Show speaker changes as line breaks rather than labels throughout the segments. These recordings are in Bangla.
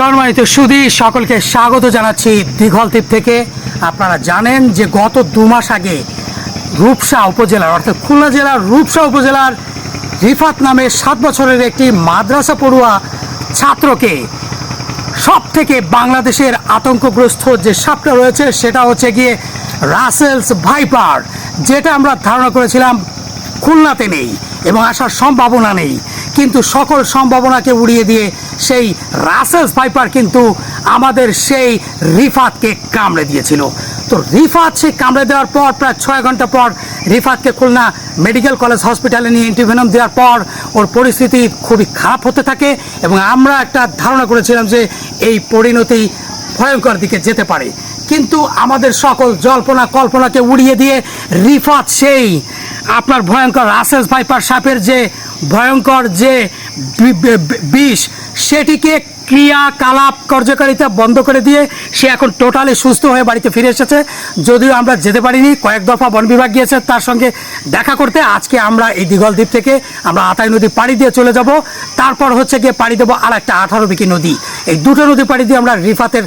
সম্মানিত সুধী, সকলকে স্বাগত জানাচ্ছি দীঘলদ্বীপ থেকে। আপনারা জানেন যে গত দু মাস আগে রূপসা উপজেলার, অর্থাৎ খুলনা জেলার, রূপসা উপজেলার রিফাত নামে সাত বছরের একটি মাদ্রাসা পড়ুয়া ছাত্রকে সব থেকে বাংলাদেশের আতঙ্কগ্রস্ত যে সাপটা রয়েছে, সেটা হচ্ছে গিয়ে রাসেলস ভাইপার, যেটা আমরা ধারণা করেছিলাম খুলনাতে নেই এবং আসার সম্ভাবনা নেই। কিন্তু সকল সম্ভাবনাকে উড়িয়ে দিয়ে সেই রাসেলস ভাইপার কিন্তু আমাদের সেই রিফাতকে কামড়ে দিয়েছিল। তো রিফাত সে কামড়ে দেওয়ার পর প্রায় ছয় ঘণ্টা পর রিফাতকে খুলনা মেডিকেল কলেজ হসপিটালে নিয়ে ইন্টিভেনম দেওয়ার পর ওর পরিস্থিতি খুবই খারাপ হতে থাকে এবং আমরা একটা ধারণা করেছিলাম যে এই পরিণতি ভয়ঙ্কর দিকে যেতে পারে। কিন্তু আমাদের সকল জল্পনা কল্পনাকে উড়িয়ে দিয়ে রিফাত সেই আপনার ভয়ঙ্কর রাসেস ভাইপার সাপের যে ভয়ঙ্কর যে বিষ, সেটিকে ক্রিয়াকলাপ কার্যকারিতা বন্ধ করে দিয়ে সে এখন টোটালি সুস্থ হয়ে বাড়িতে ফিরে এসেছে। যদিও আমরা যেতে পারিনি, কয়েক দফা বন বিভাগ গিয়েছে তার সঙ্গে দেখা করতে। আজকে আমরা এই দিঘলদ্বীপ থেকে আমরা আতাই নদী পাড়ি দিয়ে চলে যাব। তারপর হচ্ছে গিয়ে পাড়ি দেবো আর একটা আঠারো বিকি নদী। এই দুটো নদী পাড়ি দিয়ে আমরা রিফাতের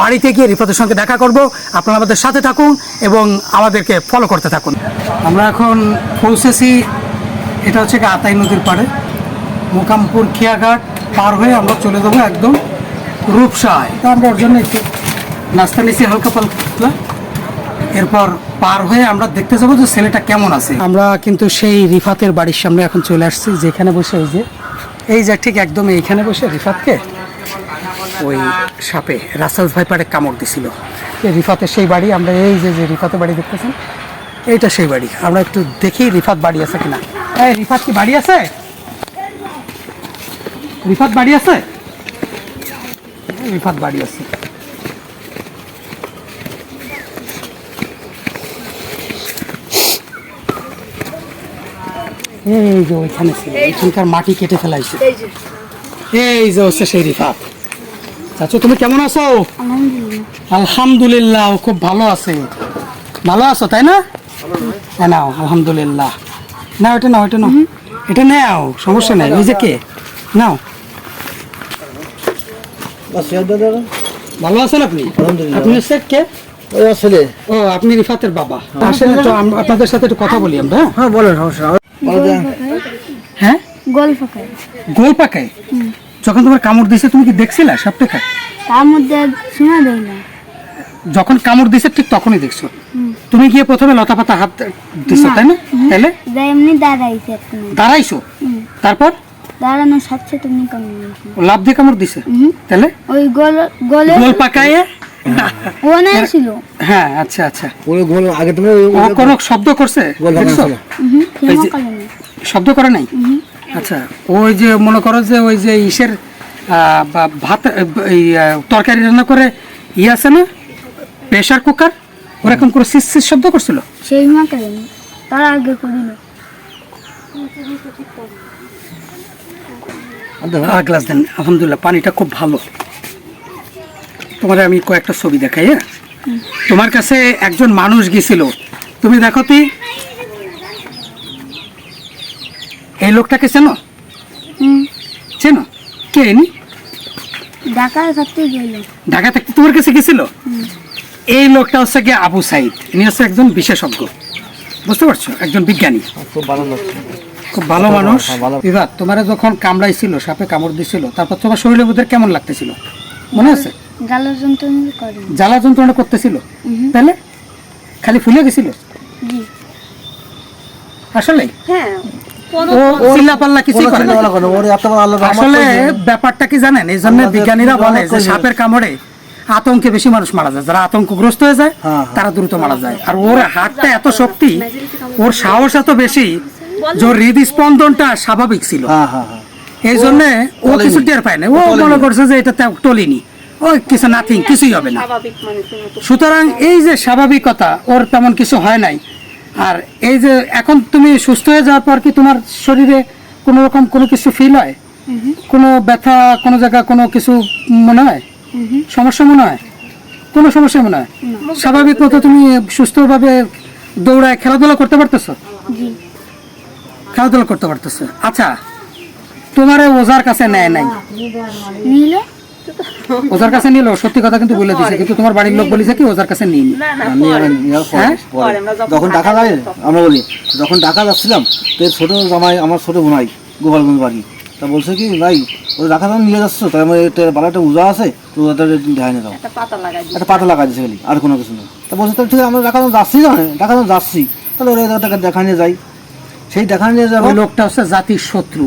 বাড়িতে গিয়ে রিফাতের সঙ্গে দেখা করব। আপনারা আমাদের সাথে থাকুন এবং আমাদেরকে ফলো করতে থাকুন। আমরা এখন পৌঁছেছি এটা হচ্ছে আতাই নদীর পাড়ে। মোকামপুর খেয়াঘাট পার হয়ে আমরা চলে যাব একদম রূপসায়। তো আমরা ওর জন্য একটু নাস্তা নিচ্ছি হালকা পালকা এরপর পার হয়ে আমরা দেখতে যাব যে ছেলেটা কেমন আছে। আমরা কিন্তু সেই রিফাতের বাড়ির সামনে এখন চলে আসছি যেখানে বসে এই যে এই যে ঠিক একদম এইখানে বসে রিফাতকে ওই সাপে রাসাল ভাইপারে কামড় দিছিল। এই রিফাতের সেই বাড়ি আমরা এই যে যে রিফাতের বাড়ি দেখতেছেন এইটা সেই বাড়ি। আমরা একটু দেখি রিফাত বাড়ি আছে কিনা। এই রিফাত কি বাড়ি আছে? রিফাত বাড়ি আছে? রিফাত বাড়ি আছে। এই যে ওইখানে ছিল ওইখানকার মাটি কেটে ফেলাইছে। এই যে হচ্ছে সেই রিফাত। চাচু তুমি কেমন আছো? আলহামদুলিল্লাহ। খুব ভালো আছে। ভালো আছো তাই না? হ্যাঁ নাও আলহামদুলিল্লাহ। না ওটা নাও এটা নাও। এটা নাও সমস্যা নেই। ওই যে কে? নাও। ভালো আছেন আপনি?
আলহামদুলিল্লাহ।
আপনি হচ্ছে কে?
ওই আসলে।
ও আপনি রিফাতের বাবা। আসলে তো আপনাদের সাথে একটু কথা বলি আমরা হ্যাঁ?
হ্যাঁ বলেন সমস্যা।
হ্যাঁ?
গোল ফাঁকায়
গোল পাকায় যখন তোমার কামড় দিছে তুমি কি দেখছিলা সবটাকে
তার মধ্যে শোনা দেয় না।
যখন কামড় দিছে ঠিক তখনই দেখছ। তুমি গিয়ে প্রথমে লতা পাতা হাত দিছো তাই না? তাহলে?
যাই এমনি দাঁড়াইছে
দাঁড়াইছো? তারপর?
দাঁড়ানোর সাথে সাথে তুমি কেমন
ও লাভ দিয়ে কামড় দিছে? তাহলে?
ওই গোল গোলে
গোল পাকায়ে?
ছিল
হ্যাঁ আচ্ছা আচ্ছা।
ওই গোল আগে তুমি
ও কোনো শব্দ করছে শব্দ করে নাই। আচ্ছা ওই যে মনে করো যে ওই যে ইসের বা- ভাত এই তরকারি রান্না করে ইয়ে আছে না? Pressure cooker? ওরকম করে সিস সিস শব্দ করছিল?
সেই মা কালে না তার আগে
আর গ্লাস দেন আলহামদুলিল্লাহ পানিটা খুব ভালো। তোমার আমি কয়েকটা ছবি দেখাই হ্যাঁ? তোমার কাছে একজন মানুষ গেছিল। তুমি দেখো তুই এই লোকটাকে চেনো?
হুম।
চেনো? কে ইনি?
ঢাকায় থাকতে গেল
ঢাকা থেকে তোমার কাছে গেছিল? এই লোকটা হচ্ছে গিয়ে আবু সাইদ। ইনি হচ্ছে একজন বিশেষজ্ঞ। বুঝতে পারছ? একজন বিজ্ঞানী।
খুব ভালো লাগছে
খুব ভালো মানুষ।
হ্যাঁ, ভালো।
বিভাগ তোমার যখন কামড়াইছিল সাপে কামড় দিছিল তারপর তোমার শরীরের মধ্যে কেমন লাগতেছিল? মনে আছে?
গালো যন্ত্রণা করে।
জ্বালা যন্ত্রণা করতেছিল? তাহলে? খালি ফুলে গেছিল?
জি।
আসলে
হ্যাঁ।
আসলে ব্যাপারটা কি জানেন? এই জন্য বিজ্ঞানীরা বলে যে সাপের কামড়ে আতঙ্কে বেশি মানুষ মারা যায়। যারা আতঙ্কগ্রস্ত হয়ে যায়
হ্যাঁ, হ্যাঁ।
তারা দ্রুত মারা যায়। আর ওর হাতটা এত শক্তি ওর সাহস এত বেশি যে হৃদস্পন্দনটা স্বাভাবিক ছিল।
হ্যাঁ
এই জন্য ও কিছু টের পায় না। ও মনে করছে যে এটা টলিনি ও কিছু নাথিং কিছুই হবে না। সুতরাং এই যে স্বাভাবিকতা ওর তেমন কিছু হয় নাই। আর এই যে এখন তুমি সুস্থ হয়ে যাওয়ার পর কি তোমার শরীরে কোনো রকম কোনো কিছু ফিল হয়? কোনো ব্যথা কোনো জায়গা কোনো কিছু মনে হয়? সমস্যা মনে হয়? কোনো সমস্যা মনে হয়? স্বাভাবিক মতো তুমি সুস্থভাবে দৌড়ায় খেলাধুলা করতে পারতেছো? খেলাধুলা করতে পারতেছো। আচ্ছা তোমার ওজার কাছে নেয় নাই?
নিলে?
ওজার কাছে নিলো সত্যি কথা কিন্তু বলে দিছে কিন্তু তোমার বাড়ির লোক বলেছে কি ওজার কাছে
পরে-
হ্যাঁ?
যখন ডাকা যায় আমরা বলি যখন ডাকা যাচ্ছিলাম তো এর ছোট জামাই আমার ছোট বোনাই গোপালগঞ্জ বাড়ি তা বলছে কি ভাই ওই রাখা যখন নিয়ে যাচ্ছ তাই আমার একটা একটা উজা আছে তো ওটা ধ্যান দাও একটা পাতা লাগা দিচ্ছে খালি আর কোনো কিছু না তা বলছে তাহলে ঠিক আছে আমরা যখন যাচ্ছি না যখন যাচ্ছি তাহলে ওরা টাকা দেখা নিয়ে যাই। সেই দেখা নিয়ে যাব
লোকটা হচ্ছে জাতির শত্রু।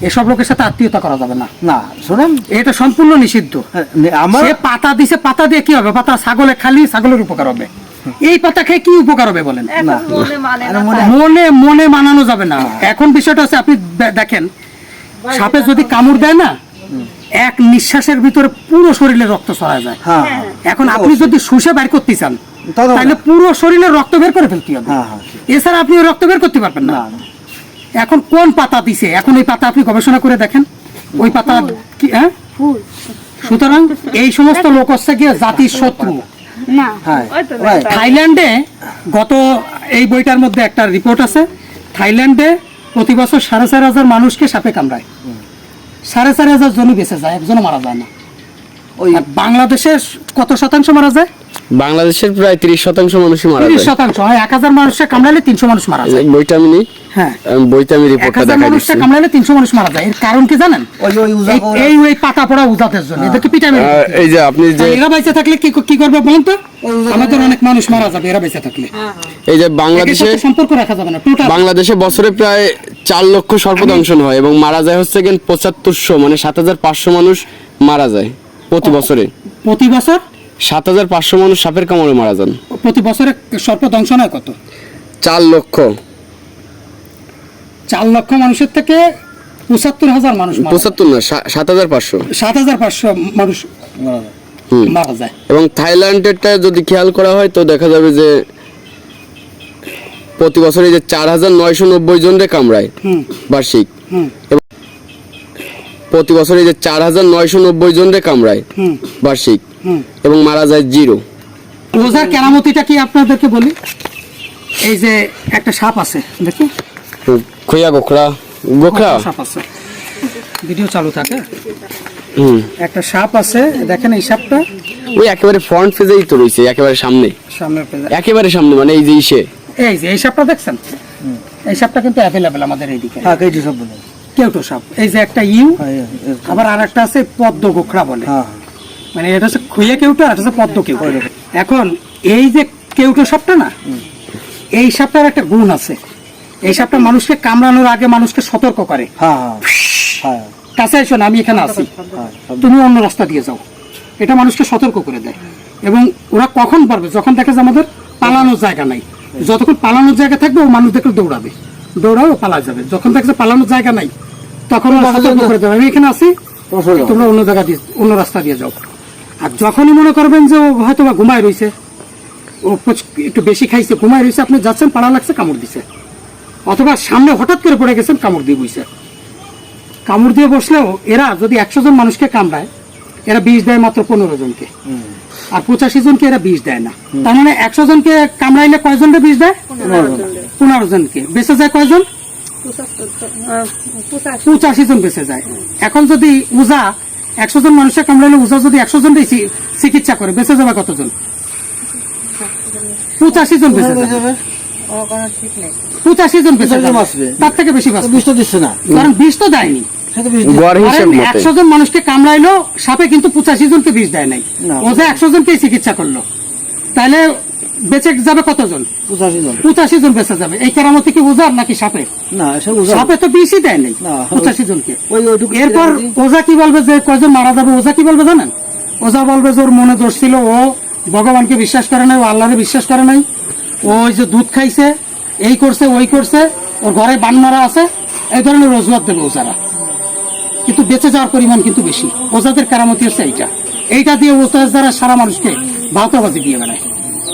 এসব লোকের সাথে আত্মীয়তা করা যাবে না।
না শোনেন।
এটা সম্পূর্ণ নিষিদ্ধ।
হ্যাঁ, আমার
পাতা দিছে পাতা দিয়ে কি হবে? পাতা ছাগলে খালি ছাগলের উপকার হবে। এই পাতা খেয়ে কি উপকার হবে বলেন?
মনে
মনে মনে মানানো যাবে না। এখন বিষয়টা হচ্ছে আপনি দেখেন সাপে যদি কামড় দেয় না এক নিঃশ্বাসের ভিতরে পুরো শরীরে রক্ত ছড়া যায়।
হ্যাঁ।
এখন আপনি যদি শুষে বের করতে চান
তাহলে-
পুরো শরীরে রক্ত বের করে ফেলতে হবে।
হ্যাঁ হ্যাঁ।
এছাড়া আপনি রক্ত বের করতে পারবেন না। এখন কোন পাতা দিছে? এখন ওই পাতা আপনি গবেষণা করে দেখেন। ওই পাতা কি হ্যাঁ? সুতরাং এই সমস্ত লোক হচ্ছে গিয়ে জাতির শত্রু।
না।
হ্যাঁ.
থাইল্যান্ডে গত এই বইটার মধ্যে একটা রিপোর্ট আছে। থাইল্যান্ডে প্রতি বছর সাড়ে চার হাজার মানুষকে সাপে কামড়ায়। সাড়ে চার হাজার জনই বেঁচে যায় একজনও মারা যায় না।
ওই
আর বাংলাদেশে কত শতাংশ মারা যায়?
বাংলাদেশের প্রায় তিরিশ শতাংশ মানুষই মারা
তিরিশ
যায়।
শতাংশ। হয় এক হাজার মানুষকে কামড়ালে তিনশো মানুষ মারা যায়।
বইটা আমি নিই?
হ্যাঁ।
আমি আমি
এক
রিপোর্টটা
হাজার মানুষকে কামড়ালে তিনশো মানুষ মারা যায়। এর কারণ কি জানেন?
ওই ওই
এই- ওই পাতা পড়া উজাতের জন্য। এদেরকে পিটামে
আর এই যে আপনি যে
এরা বেঁচে থাকলে কি কি করবে বলুন তো? আমাদের অনেক মানুষ মারা যাবে এরা বেঁচে থাকলে।
এই যে বাংলাদেশে
সম্পর্ক রাখা যাবে না। টোটাল
বাংলাদেশে বছরে প্রায় চার লক্ষ সর্পদংশন হয় এবং মারা যায় হচ্ছে পঁচাত্তরশো মানে সাত হাজার পাঁচশো মানুষ মারা যায়। প্রতি বছরে।
প্রতি বছর?
সাত হাজার পাঁচশো মানুষ সাপের কামড়ে মারা যান।
প্রতি বছরে সর্প ধ্বংস হয় কত?
চার লক্ষ।
চার লক্ষ মানুষের থেকে পঁচাত্তর হাজার মানুষ
পঁচাত্তর না সাত হাজার পাঁচশো।
সাত হাজার পাঁচশো মানুষ
মারা যায়।
এবং থাইল্যান্ডেরটা যদি খেয়াল করা হয় তো দেখা যাবে যে প্রতি বছরে যে চার হাজার নয়শো নব্বই জনরে কামড়ায় বার্ষিক। এবং প্রতি বছরে যে চার হাজার নয়শো নব্বই জনরে কামড়ায় বার্ষিক এবং মারা যায় জিরো।
রোজার কেরামতিটা কি আপনাদেরকে বলি? এই যে একটা সাপ আছে দেখি
খইয়া গোখরা গোখরা?
সাপ আছে। ভিডিও চালু থাকে।
হুম।
একটা সাপ আছে দেখেন এই সাপটা?
ওই একেবারে ফ্রন্ট পেজেই তো রয়েছে একেবারে সামনে।
সামনের পেজে
একেবারে সামনে মানে এই যে ইসে।
এই যে এই সাপটা দেখছেন? এই সাপটা কিন্তু অ্যাভেলেবেল আমাদের এইদিকে।
হ্যাঁ কেজি সব বলে।
কেউটো সাপ। এই যে একটা ইউ
হ্যাঁ এ-
আবার আর একটা আছে পদ্ম গোখরা বলে।
হ্যাঁ।
মানে এটা হচ্ছে খুইয়া কেউটো আর হচ্ছে পদ্ম কেউটো। এখন এই যে কেউটো সাপটা না এই সাপটার একটা গুণ আছে। এই সাপটা মানুষকে কামড়ানোর আগে মানুষকে সতর্ক করে।
হ্যাঁ হ্যাঁ হ্যাঁ।
কাছে এসো না আমি এখানে আছি।
হ্যাঁ
তুমি অন্য রাস্তা দিয়ে যাও। এটা মানুষকে সতর্ক করে দেয়। এবং ওরা কখন পারবে? যখন দেখে যে আমাদের পালানোর জায়গা নাই। যতক্ষণ পালানোর জায়গা থাকবে ও মানুষ দেখলে দৌড়াবে। দৌড়াও পালা যাবে। যখন দেখে যে পালানোর জায়গা নাই তখন সতর্ক করে দেবে আমি এখানে আছি
যাও।
তোমরা অন্য জায়গা দিয়ে অন্য রাস্তা দিয়ে যাও। আর যখনই মনে করবেন যে ও হয়তো বা ঘুমায় রয়েছে ও একটু বেশি খাইছে ঘুমায় রয়েছে আপনি যাচ্ছেন পাড়া লাগছে কামড় দিছে। অথবা সামনে হঠাৎ করে পড়ে গেছেন কামড় দিয়ে বইছে। কামড় দিয়ে বসলেও এরা যদি একশো জন মানুষকে কামড়ায় এরা বিষ দেয় মাত্র পনেরো জনকে। আর পঁচাশি জনকে এরা বিষ দেয় না। তার মানে একশো জনকে কামড়াইলে কয়জনকে বিষ দেয়? পনেরো জনকে। বেঁচে যায় কয়জন? পঁচাশি জন বেঁচে যায়। এখন যদি উজা একশো জন মানুষের কামড়াইলে উজা যদি একশো জন চিকিৎসা করে বেঁচে যাবে কতজন? পঁচাশি জন বেঁচে যাবে।
যাবে।
পঁচাশি জন বেঁচে যাবে। তার থেকে বেশি বাঁচবে।
দিচ্ছে না।
কারণ বিষ তো দেয়নি। একশো জন মানুষকে কামড়াইলো সাপে কিন্তু পঁচাশি জনকে বিষ দেয় নাই।
না।
একশো জনকে চিকিৎসা করল। তাহলে বেঁচে যাবে কতজন?
পঁচাশি জন
পঁচাশি জন বেঁচে যাবে। এই কেরামতি কি ওজার নাকি সাপে?
না
সাপে তো বিষই দেয় নাই পঁচাশি জনকে এরপর ওজা কি বলবে যে কয়জন মারা যাবে? ওজা কি বলবে জানেন? ওজা বলবে যে ওর মনে দোষ ছিল ও ভগবানকে বিশ্বাস করে নাই ও আল্লাহরে বিশ্বাস করে নাই। ও ওই যে দুধ খাইছে এই করছে ওই করছে ওর ঘরে বান মারা আছে এই ধরনের রোজগার দেবে ওজারা। কিন্তু বেঁচে যাওয়ার পরিমাণ কিন্তু বেশি। ওজাদের কারামতি হচ্ছে এইটা। এইটা দিয়ে ওজার দ্বারা সারা মানুষকে ভাওতাবাজি দিয়ে বেড়ায়।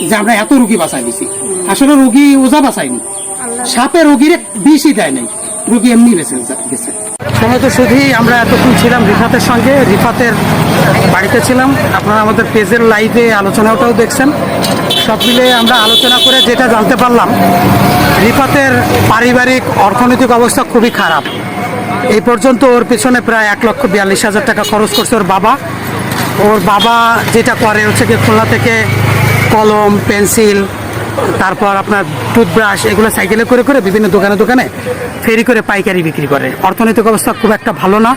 যে আমরা এত রুগী বাঁচাই দিছি আসলে রুগী ওজা বাঁচাইনি সাপে রোগীর বিষই দেয় নাই। রুগী এমনি বেঁচে গেছে। সময় তো শুধুই আমরা এতক্ষণ ছিলাম রিফাতের সঙ্গে। রিফাতের বাড়িতে ছিলাম। আপনারা আমাদের পেজের লাইভে আলোচনাটাও দেখছেন। সব মিলে আমরা আলোচনা করে যেটা জানতে পারলাম রিফাতের পারিবারিক অর্থনৈতিক অবস্থা খুবই খারাপ। এই পর্যন্ত ওর পেছনে প্রায় এক লক্ষ বিয়াল্লিশ হাজার টাকা খরচ করছে ওর বাবা। ওর বাবা যেটা করে হচ্ছে কি খুলনা থেকে কলম, পেন্সিল, তারপর আপনার টুথব্রাশ, এগুলো সাইকেলে করে করে বিভিন্ন দোকানে দোকানে ফেরি করে পাইকারি বিক্রি করে। অর্থনৈতিক অবস্থা খুব একটা ভালো না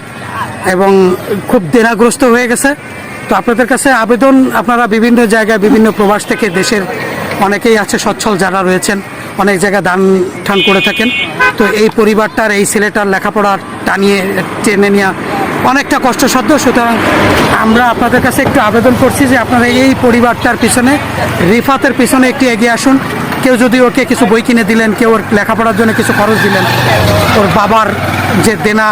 এবং খুব দেনাগ্রস্ত হয়ে গেছে। তো আপনাদের কাছে আবেদন, আপনারা বিভিন্ন জায়গায় বিভিন্ন প্রবাস থেকে দেশের অনেকেই আছে, সচ্ছল যারা রয়েছেন, অনেক জায়গায় দান ঠান করে থাকেন। তো এই পরিবারটার, এই ছেলেটার লেখাপড়ার টানিয়ে, টেনে নেওয়া অনেকটা কষ্টসাধ্য, সুতরাং আমরা আপনাদের কাছে একটু আবেদন করছি যে আপনারা এই পরিবারটার পিছনে, রিফাতের পিছনে একটু এগিয়ে আসুন। কেউ যদি ওকে কিছু বই কিনে দিলেন, কেউ ওর লেখাপড়ার জন্য কিছু খরচ দিলেন, ওর বাবার যে দেনা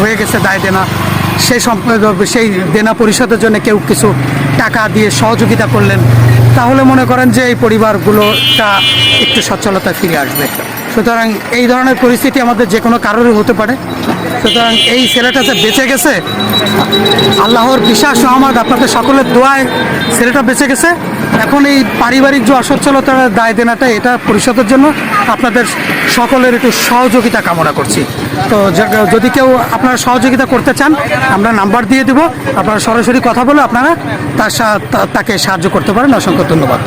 হয়ে গেছে দায় দেনা সেই সেই দেনা পরিশোধের জন্য কেউ কিছু টাকা দিয়ে সহযোগিতা করলেন, তাহলে মনে করেন যে এই পরিবারগুলোটা একটু সচ্ছলতায় ফিরে আসবে। সুতরাং এই ধরনের পরিস্থিতি আমাদের যে কোনো কারোরই হতে পারে। সুতরাং এই ছেলেটা যে বেঁচে গেছে, আল্লাহর বিশ্বাস রহমত আপনাদের সকলের দোয়ায় ছেলেটা বেঁচে গেছে। এখন এই পারিবারিক যে অসচ্ছলতার দায় দেনাটা, এটা পরিশোধের জন্য আপনাদের সকলের একটু সহযোগিতা কামনা করছি। তো যদি কেউ আপনারা সহযোগিতা করতে চান, আমরা নাম্বার দিয়ে দেবো। আপনারা সরাসরি কথা বলে আপনারা তার তাকে সাহায্য করতে পারেন। অসংখ্য ধন্যবাদ।